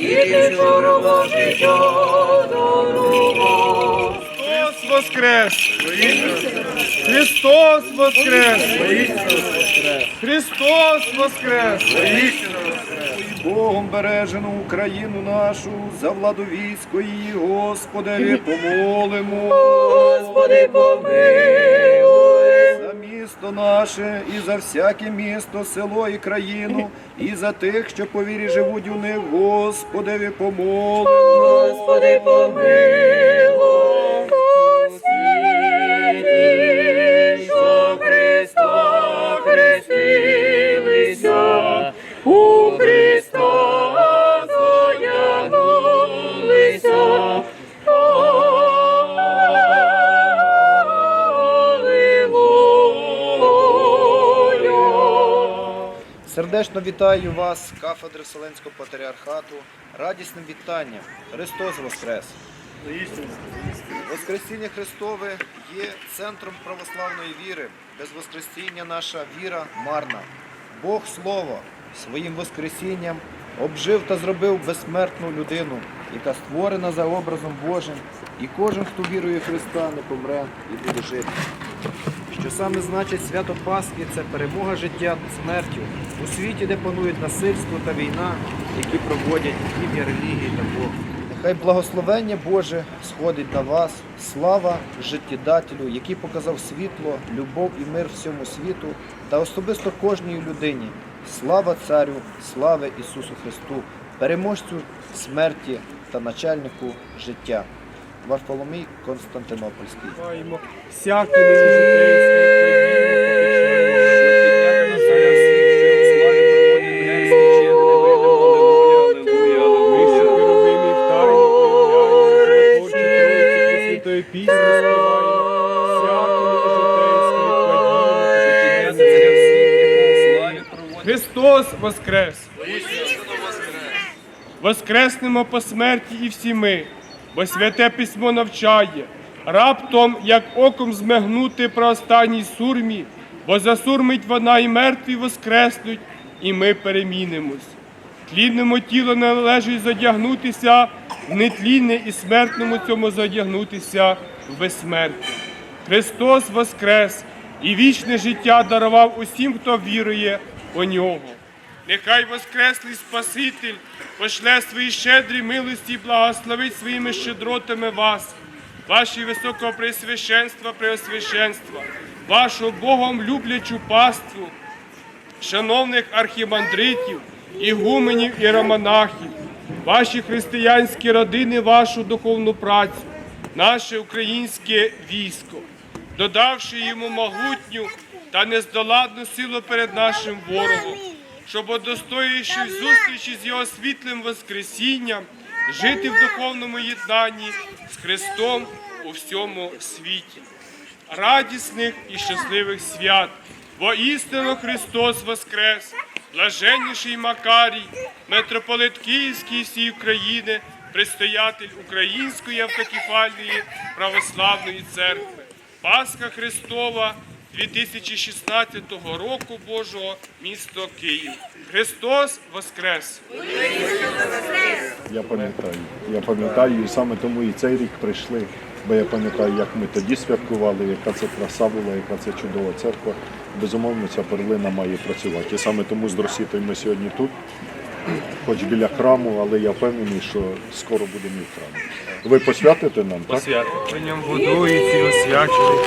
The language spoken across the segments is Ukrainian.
І життя дарував. Христос воскрес! Христос воскрес! Христос воскрес! Богом бережену Україну нашу, за владу військо її, Господеві, помолимо. Господи, помилуй. Місто наше і за всяке місто, село і країну, і за тих, що по вірі живуть у них, Господеві, помолимо. Господи, помилуй. Сердечно вітаю вас кафедри Вселенського патріархату. Радісним вітанням. Христос Воскрес! Воскресіння Христове є центром православної віри. Без Воскресіння наша віра марна. Бог Слово своїм Воскресінням обжив та зробив безсмертну людину, яка створена за образом Божим, і кожен, хто вірує в Христа, не помре і буде жити. Що саме значить свято Пасхи це перемога життя над смертю у світі, де панують насильство та війна, які проводять ім'я релігії та Бог. Нехай благословення Боже сходить на вас, слава життєдателю, який показав світло, любов і мир всьому світу та особисто кожній людині. Слава Царю, слава Ісусу Христу, переможцю смерті та начальнику життя. Варфоломій Константинопольський. Всякі Святої пісні співаємо, всякі нежитейські Христос воскрес! Воскреснемо по смерті і всі ми, бо святе письмо навчає, раптом, як оком змигнути про останній сурмі, бо засурмить вона і мертві воскреснуть, і ми перемінимось. Тлінному тілу належить задягнутися в нетлінне і смертному цьому задягнутися в безсмертя. Христос воскрес і вічне життя дарував усім, хто вірує у нього. Нехай Воскреслий Спаситель пошле свої щедрі милості і благословить своїми щедротами вас, ваші високопресвященства, преосвященства, вашу Богом люблячу паству, шановних архімандритів, ігуменів і романахів, ваші християнські родини, вашу духовну працю, наше українське військо, додавши йому могутню та нездоладну силу перед нашим ворогом, щоб, удостоївши зустрічі з його світлим Воскресінням, жити в духовному єднанні з Христом у всьому світі радісних і щасливих свят. Бо істинно Христос Воскрес, блаженніший Макарій, митрополит Київський всієї України, предстоятель Української автокефальної православної церкви. Пасха Христова 2016 року Божого місто Київ. Христос Воскрес! Я пам'ятаю. Я пам'ятаю, і саме тому і цей рік прийшли. Бо я пам'ятаю, як ми тоді святкували, яка це краса була, яка це чудова церква. Безумовно, ця перлина має працювати. І саме тому з Дросітою ми сьогодні тут, хоч біля храму, але я впевнений, що скоро будемо і в. Ви посвятите нам, так? При ньому будується і освячений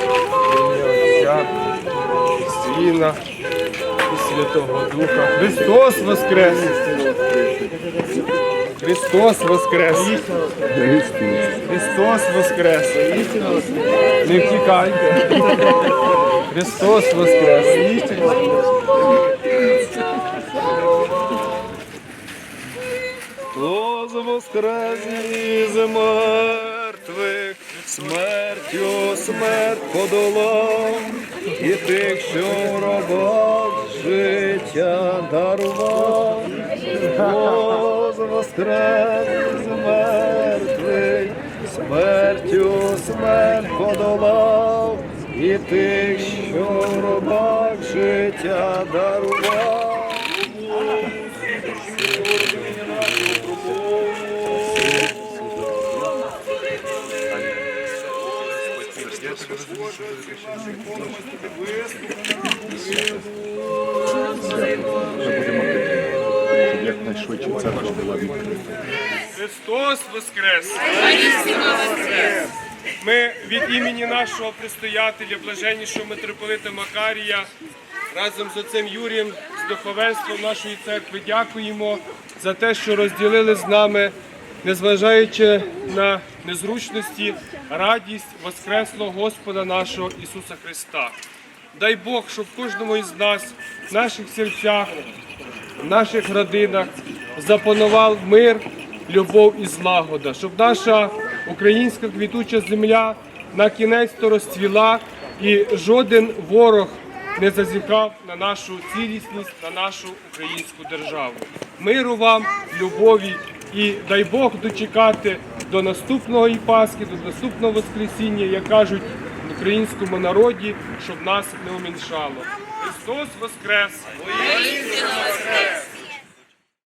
ім'я і і Святого Духа. Христос Воскрес! Христос Воскрес! Христос Воскрес! Не втікайте! Христос Воскрес! Хто воскрес із мертвих, смертю смерть подолав, і тих, що в життя дарував. Хто воскрес тих, що в робах життя дарував. Якнайшвидше церква була відкрита. Христос Воскрес! Ми від імені нашого предстоятеля, блаженнішого митрополита Макарія, разом з отцем Юрієм, з духовенством нашої церкви дякуємо за те, що розділили з нами, незважаючи на незручності, радість Воскреслого Господа нашого Ісуса Христа. Дай Бог, щоб кожному із нас, в наших серцях, в наших родинах запанував мир, любов і злагода, щоб наша українська квітуча земля на кінець то розцвіла і жоден ворог не зазіхав на нашу цілісність, на нашу українську державу. Миру вам, любові і дай Бог дочекати до наступного Пасхи, до наступного Воскресіння, як кажуть в українському народі, щоб нас не уміншало. Христос Воскрес!